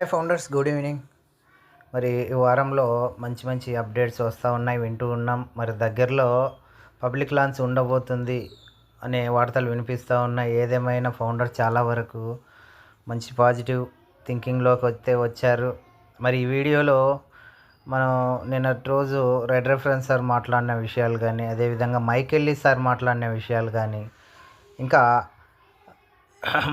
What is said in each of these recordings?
Hi founders good evening మరి ఈ వారంలో మంచి మంచి అప్డేట్స్ వస్తూ ఉన్నాయి వింటూ ఉన్నాం. మరి దగ్గరలో పబ్లిక్ లాంచ్ ఉండబోతుంది అనే వార్తలు వినిపిస్తూ ఉన్నాయి. ఏదేమైనా ఫౌండర్ చాలా వరకు మంచి పాజిటివ్ థింకింగ్లోకి వస్తే వచ్చారు. మరి ఈ వీడియోలో మనం నిన్నటి రోజు రెడ్ రెఫరెన్స్ సార్ మాట్లాడిన విషయాలు కానీ అదేవిధంగా మైకెల్లీ సార్ మాట్లాడిన విషయాలు కానీ ఇంకా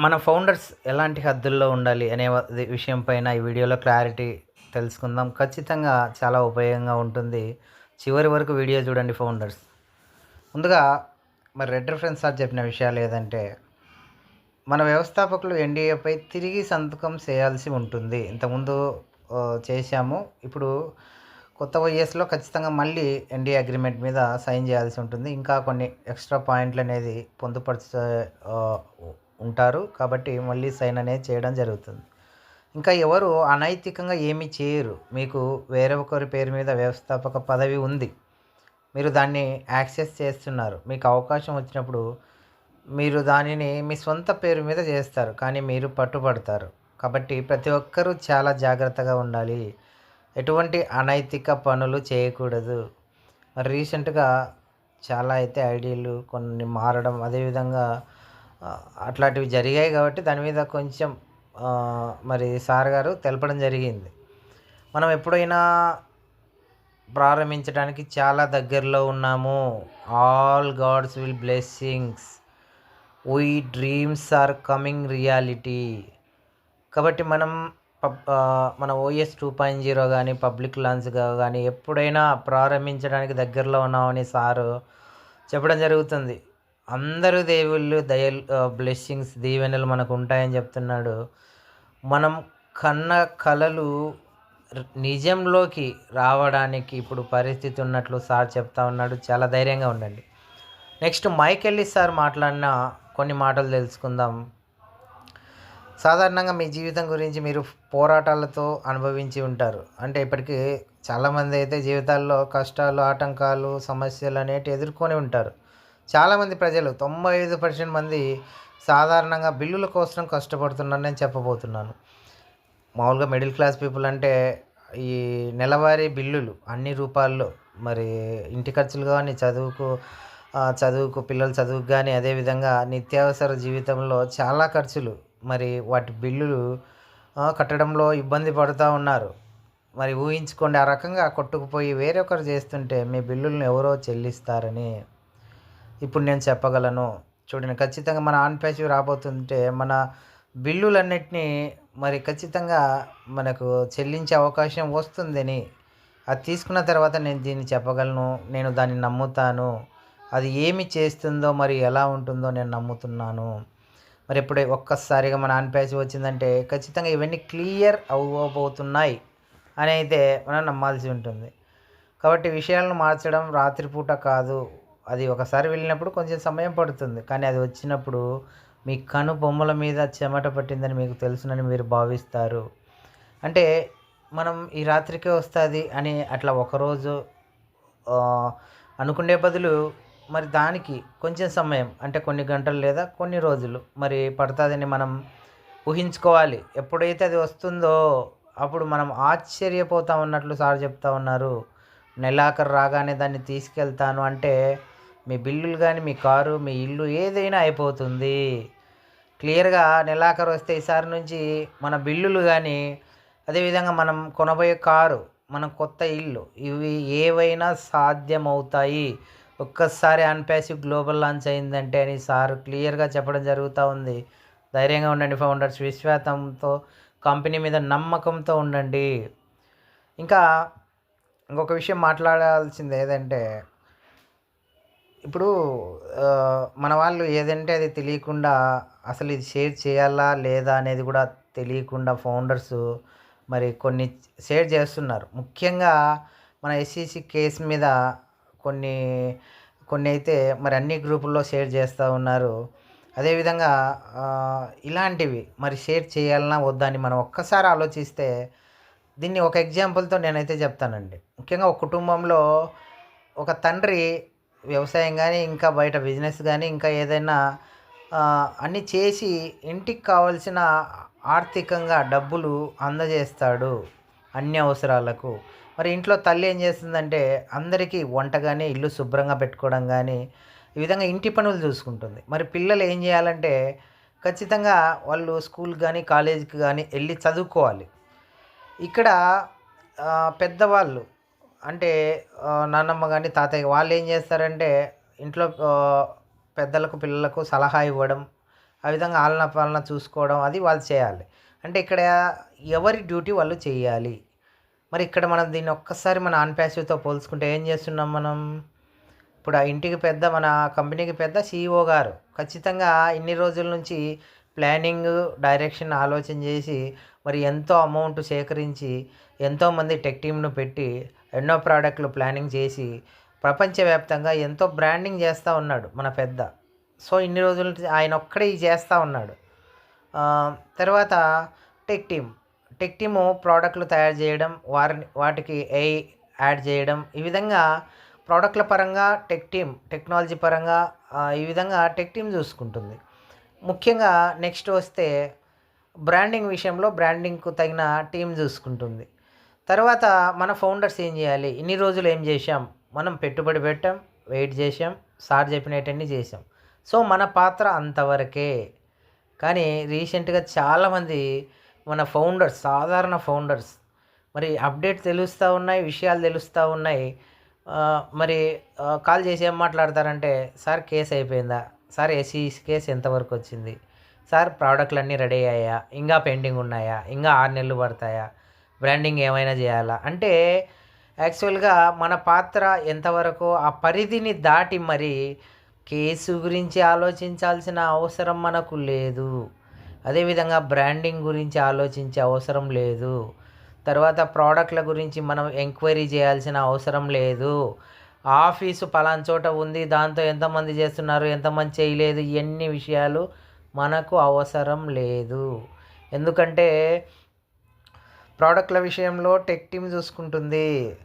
మన ఫౌండర్స్ ఎలాంటి హద్దుల్లో ఉండాలి అనే విషయంపైన విషయం పైన ఈ వీడియోలో క్లారిటీ తెలుసుకుందాం. ఖచ్చితంగా చాలా ఉపయోగంగా ఉంటుంది. చివరి వరకు వీడియో చూడండి ఫౌండర్స్. ముందుగా మరి రెడ్ రిఫరెన్స్ సార్ చెప్పిన విషయాలు ఏదంటే మన వ్యవస్థాపకులు ఎన్డీఏపై తిరిగి సంతకం చేయాల్సి ఉంటుంది. ఇంతకుముందు చేశాము. ఇప్పుడు కొత్త వైఎస్లో ఖచ్చితంగా మళ్ళీ ఎన్డీఏ అగ్రిమెంట్ మీద సైన్ చేయాల్సి ఉంటుంది. ఇంకా కొన్ని ఎక్స్ట్రా పాయింట్లు అనేది పొందుపరచ ఉంటారు కాబట్టి మళ్ళీ సైన్ అనేది చేయడం జరుగుతుంది. ఇంకా ఎవరు అనైతికంగా ఏమీ చేయరు. మీకు వేరే ఒకరి పేరు మీద వ్యవస్థాపక పదవి ఉంది. మీరు దాన్ని యాక్సెస్ చేస్తున్నారు. మీకు అవకాశం వచ్చినప్పుడు మీరు దానిని మీ సొంత పేరు మీద చేస్తారు. కానీ మీరు పట్టుబడతారు. కాబట్టి ప్రతి ఒక్కరూ చాలా జాగ్రత్తగా ఉండాలి. ఎటువంటి అనైతిక పనులు చేయకూడదు. మరి రీసెంట్గా చాలా అయితే ఐడియాలు కొన్ని మారడం అదేవిధంగా అట్లాంటివి జరిగాయి కాబట్టి దాని మీద కొంచెం మరి సార్ గారు తెలపడం జరిగింది. మనం ఎప్పుడైనా ప్రారంభించడానికి చాలా దగ్గరలో ఉన్నాము. All gods will blessings we dreams are coming reality కాబట్టి మనం పబ్ మన ఓఎస్ టూ పాయింట్ జీరో కానీ పబ్లిక్ లాంచ్గా కానీ ఎప్పుడైనా ప్రారంభించడానికి దగ్గరలో ఉన్నామని సారు చెప్పడం జరుగుతుంది. అందరూ దేవుళ్ళు దయ బ్లెస్సింగ్స్ దీవెనలు మనకు ఉంటాయని చెప్తున్నాడు. మనం కన్న కలలు నిజంలోకి రావడానికి ఇప్పుడు పరిస్థితి ఉన్నట్లు సార్ చెప్తా ఉన్నాడు. చాలా ధైర్యంగా ఉండండి. నెక్స్ట్ మైకెళ్ళి సార్ మాట్లాడిన కొన్ని మాటలు తెలుసుకుందాం. సాధారణంగా మీ జీవితం గురించి మీరు పోరాటాలతో అనుభవించి ఉంటారు. అంటే ఇప్పటికీ చాలామంది అయితే జీవితాల్లో కష్టాలు ఆటంకాలు సమస్యలు అనేవి ఎదుర్కొని ఉంటారు. చాలామంది ప్రజలు తొంభై ఐదు పర్సెంట్ మంది సాధారణంగా బిల్లుల కోసం కష్టపడుతున్నారని నేను చెప్పబోతున్నాను. మామూలుగా మిడిల్ క్లాస్ పీపుల్ అంటే ఈ నెలవారీ బిల్లులు అన్ని రూపాల్లో మరి ఇంటి ఖర్చులు కానీ చదువుకు చదువుకు పిల్లల చదువుకు కానీ అదేవిధంగా నిత్యావసర జీవితంలో చాలా ఖర్చులు మరి వాటి బిల్లులు కట్టడంలో ఇబ్బంది పడుతూ ఉన్నారు. మరి ఊహించుకోండి ఆ రకంగా కొట్టుకుపోయి వేరొకరు చేస్తుంటే మీ బిల్లులను ఎవరో చెల్లిస్తారని ఇప్పుడు నేను చెప్పగలను. చూడండి ఖచ్చితంగా మన ఆన్ ప్యాసివ్ రాబోతుంటే మన బిల్లులన్నిటినీ మరి ఖచ్చితంగా మనకు చెల్లించే అవకాశం వస్తుందని అది తీసుకున్న తర్వాత నేను దీన్ని చెప్పగలను. నేను దాన్ని నమ్ముతాను. అది ఏమి చేస్తుందో మరి ఎలా ఉంటుందో నేను నమ్ముతున్నాను. మరి ఎప్పుడే ఒక్కసారిగా మన ఆన్ ప్యాసివ్ వచ్చిందంటే ఖచ్చితంగా ఇవన్నీ క్లియర్ అవ్వబోతున్నాయి అని అయితే మనం నమ్మాల్సి ఉంటుంది. కాబట్టి విషయాలను మార్చడం రాత్రిపూట కాదు. అది ఒకసారి వెళ్ళినప్పుడు కొంచెం సమయం పడుతుంది. కానీ అది వచ్చినప్పుడు మీ కను బొమ్మల మీద చెమట పట్టిందని మీకు తెలుసునని మీరు భావిస్తారు. అంటే మనం ఈ రాత్రికే వస్తుంది అని అట్లా ఒకరోజు అనుకునే బదులు మరి దానికి కొంచెం సమయం అంటే కొన్ని గంటలు లేదా కొన్ని రోజులు మరి పడుతుందని మనం ఊహించుకోవాలి. ఎప్పుడైతే అది వస్తుందో అప్పుడు మనం ఆశ్చర్యపోతా ఉన్నట్లు సార్ చెప్తా ఉన్నారు. నెలాఖరు రాగానే దాన్ని తీసుకెళ్తాను అంటే మీ బిల్లులు కానీ మీ కారు మీ ఇల్లు ఏదైనా అయిపోతుంది. క్లియర్గా నెలాఖరు వస్తే ఈసారి నుంచి మన బిల్లులు కానీ అదేవిధంగా మనం కొనబోయే కారు మన కొత్త ఇల్లు ఇవి ఏవైనా సాధ్యమవుతాయి. ఒక్కసారి అన్పాసివ్ గ్లోబల్ లాంచ్ అయిందంటే అని సార్ క్లియర్గా చెప్పడం జరుగుతూ ఉంది. ధైర్యంగా ఉండండి ఫౌండర్స్ విశ్వాసంతో కంపెనీ మీద నమ్మకంతో ఉండండి. ఇంకా ఇంకొక విషయం మాట్లాడాల్సింది ఏదంటే ఇప్పుడు మన వాళ్ళు ఏదంటే అది తెలియకుండా అసలు ఇది షేర్ చేయాలా లేదా అనేది కూడా తెలియకుండా ఫౌండర్స్ మరి కొన్ని షేర్ చేస్తున్నారు. ముఖ్యంగా మన ఎస్సీసీ కేసు మీద కొన్ని కొన్ని అయితే మరి అన్ని గ్రూపుల్లో షేర్ చేస్తూ ఉన్నారు. అదేవిధంగా ఇలాంటివి మరి షేర్ చేయాలన్నా వద్దా అని మనం ఒక్కసారి ఆలోచిస్తే దీన్ని ఒక ఎగ్జాంపుల్తో నేనైతే చెప్తానండి. ముఖ్యంగా ఒక కుటుంబంలో ఒక తండ్రి వ్యవసాయం కానీ ఇంకా బయట బిజినెస్ కానీ ఇంకా ఏదైనా అన్నీ చేసి ఇంటికి కావాల్సిన ఆర్థికంగా డబ్బులు అందజేస్తాడు అన్ని అవసరాలకు మరి ఇంట్లో తల్లి ఏం చేస్తుందంటే అందరికీ వంట కానీ ఇల్లు శుభ్రంగా పెట్టుకోవడం కానీ ఈ విధంగా ఇంటి పనులు చూసుకుంటుంది. మరి పిల్లలు ఏం చేయాలంటే ఖచ్చితంగా వాళ్ళు స్కూల్ కానీ కాలేజీకి కానీ వెళ్ళి చదువుకోవాలి. ఇక్కడ పెద్దవాళ్ళు అంటే నాన్నమ్మ కానీ తాతయ్య వాళ్ళు ఏం చేస్తారంటే ఇంట్లో పెద్దలకు పిల్లలకు సలహా ఇవ్వడం ఆ విధంగా ఆలన పాలన చూసుకోవడం అది వాళ్ళు చేయాలి. అంటే ఇక్కడ ఎవరి డ్యూటీ వాళ్ళు చేయాలి. మరి ఇక్కడ మనం దీన్ని ఒక్కసారి మన ఆన్ పోల్చుకుంటే ఏం చేస్తున్నాం మనం? ఇప్పుడు ఆ ఇంటికి పెద్ద మన కంపెనీకి పెద్ద సీఈఓ గారు ఖచ్చితంగా ఇన్ని రోజుల నుంచి ప్లానింగ్ డైరెక్షన్ ఆలోచన చేసి మరి ఎంతో అమౌంట్ సేకరించి ఎంతోమంది టెక్ టీమ్ను పెట్టి ఎన్నో ప్రోడక్ట్లు ప్లానింగ్ చేసి ప్రపంచవ్యాప్తంగా ఎంతో బ్రాండింగ్ చేస్తూ ఉన్నాడు మన పెద్ద. సో ఇన్ని రోజుల ఆయన ఒక్కడే చేస్తూ ఉన్నాడు. తర్వాత టెక్ టీమ్. టెక్ టీము ప్రోడక్ట్లు తయారు చేయడం వారిని వాటికి ఏ యాడ్ చేయడం ఈ విధంగా ప్రోడక్ట్ల పరంగా టెక్ టీమ్ టెక్నాలజీ పరంగా ఈ విధంగా టెక్ టీమ్ చూసుకుంటుంది. ముఖ్యంగా నెక్స్ట్ వస్తే బ్రాండింగ్ విషయంలో బ్రాండింగ్కు తగిన టీం చూసుకుంటుంది. తర్వాత మన ఫౌండర్స్ ఏం చేయాలి? ఇన్ని రోజులు ఏం చేశాం? మనం పెట్టుబడి పెట్టాం వెయిట్ చేసాం సార్ చెప్పినట్టన్నీ చేసాం సో మన పాత్ర అంతవరకే. కానీ రీసెంట్గా చాలామంది మన ఫౌండర్స్ సాధారణ ఫౌండర్స్ మరి అప్డేట్ తెలుస్తూ ఉన్నాయి విషయాలు తెలుస్తూ ఉన్నాయి. మరి కాల్ చేసి ఏం మాట్లాడతారంటే సార్ కేసు అయిపోయిందా? సార్ ఏసీ కేసు ఎంతవరకు వచ్చింది? సార్ ప్రోడక్ట్లు అన్నీ రెడీ అయ్యాయా? ఇంకా పెండింగ్ ఉన్నాయా? ఇంకా ఆరు నెలలు పడతాయా? బ్రాండింగ్ ఏమైనా చేయాలా? అంటే యాక్చువల్గా మన పాత్ర ఎంతవరకు ఆ పరిధిని దాటి మరి కేసు గురించి ఆలోచించాల్సిన అవసరం మనకు లేదు. అదేవిధంగా బ్రాండింగ్ గురించి ఆలోచించే అవసరం లేదు. తర్వాత ప్రోడక్ట్ల గురించి మనం ఎంక్వైరీ చేయాల్సిన అవసరం లేదు. ఆఫీసు పలాన్ చోట ఉంది దాంతో ఎంతమంది చేస్తున్నారు ఎంతమంది చేయలేదు ఇవన్నీ విషయాలు మనకు అవసరం లేదు. ఎందుకంటే ప్రోడక్ట్ల విషయంలో టెక్ టీమ్ చూసుకుంటుంది.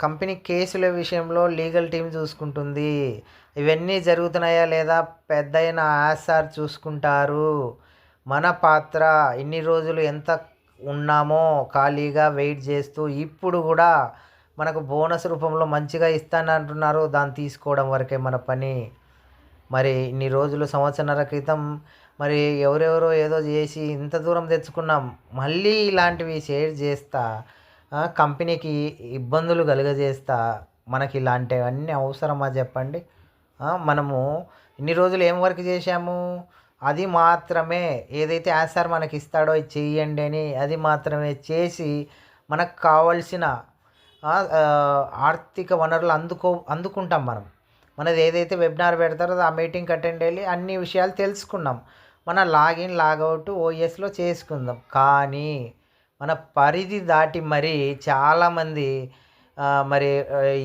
కంపెనీ కేసుల విషయంలో లీగల్ టీం చూసుకుంటుంది. ఇవన్నీ జరుగుతున్నాయా లేదా పెద్దయిన ఆసార్ చూసుకుంటారు. మన పాత్ర ఇన్ని రోజులు ఎంత ఉన్నామో ఖాళీగా వెయిట్ చేస్తూ ఇప్పుడు కూడా మనకు బోనస్ రూపంలో మంచిగా ఇస్తానంటున్నారు. దాన్ని తీసుకోవడం వరకే మన పని. మరి ఇన్ని రోజులు సంవత్సరాల క్రితం మరి ఎవరెవరో ఏదో చేసి ఇంత దూరం తెచ్చుకున్నాం. మళ్ళీ ఇలాంటివి షేర్ చేస్తా కంపెనీకి ఇబ్బందులు కలుగజేస్తా. మనకి ఇలాంటివన్నీ అవసరమా చెప్పండి? మనము ఇన్ని రోజులు ఏం వర్క్ చేశాము? అది మాత్రమే. ఏదైతే యాసార్ మనకి ఇస్తాడో చెయ్యండి అని అది మాత్రమే చేసి మనకు కావాల్సిన ఆర్థిక వనరులు అందుకో అందుకుంటాం మనం. మనది ఏదైతే వెబినార్ పెడతారో ఆ మీటింగ్ అటెండ్ వెళ్ళి అన్ని విషయాలు తెలుసుకున్నాం. మన లాగిన్ లాగౌట్ ఓఎస్లో చేసుకుందాం. కానీ మన పరిధి దాటి మరి చాలామంది మరి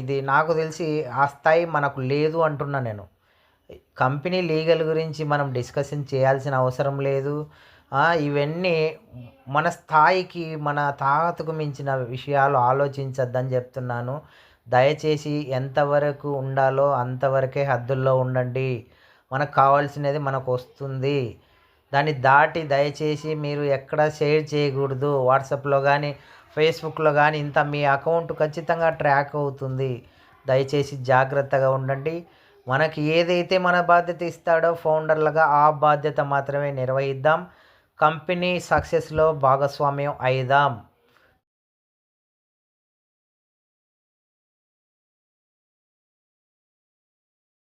ఇది నాకు తెలిసి ఆ స్థాయి మనకు లేదు అంటున్నా నేను. కంపెనీ లీగల్ గురించి మనం డిస్కషన్ చేయాల్సిన అవసరం లేదు. ఇవన్నీ మన స్థాయికి మన తాహతకు మించిన విషయాలు ఆలోచించద్దని చెప్తున్నాను. దయచేసి ఎంతవరకు ఉండాలో అంతవరకే హద్దుల్లో ఉండండి. మనకు కావాల్సినది మనకు వస్తుంది. దాన్ని దాటి దయచేసి మీరు ఎక్కడ షేర్ చేయకూడదు. వాట్సాప్లో కానీ ఫేస్బుక్లో కానీ ఇంత మీ అకౌంట్ ఖచ్చితంగా ట్రాక్ అవుతుంది. దయచేసి జాగ్రత్తగా ఉండండి. మనకి ఏదైతే మన బాధ్యత ఇస్తాడో ఫౌండర్లుగా ఆ బాధ్యత మాత్రమే నిర్వహిద్దాం. కంపెనీ సక్సెస్లో భాగస్వామ్యం అయిదాం.